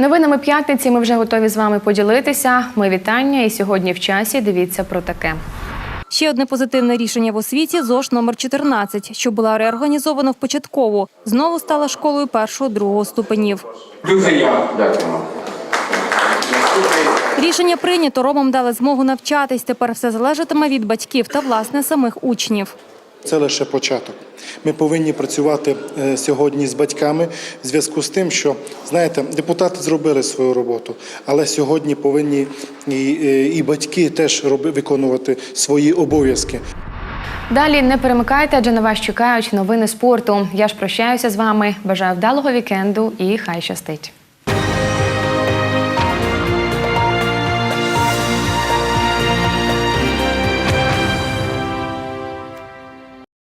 Новинами п'ятниці ми вже готові з вами поділитися. Ми вітання і сьогодні в часі. Дивіться про таке. Ще одне позитивне рішення в освіті ЗОШ номер 14, що була реорганізована в початкову. Знову стала школою першого-другого ступенів. Дякуємо. Рішення прийнято. Ромам дали змогу навчатись. Тепер все залежатиме від батьків та власне самих учнів. Це лише початок. Ми повинні працювати е, сьогодні з батьками в зв'язку з тим, що знаєте, депутати зробили свою роботу, але сьогодні повинні і, і батьки теж роби, виконувати свої обов'язки. Далі не перемикайте, адже на вас чекають новини спорту. Я ж прощаюся з вами. Бажаю вдалого вікенду і хай щастить.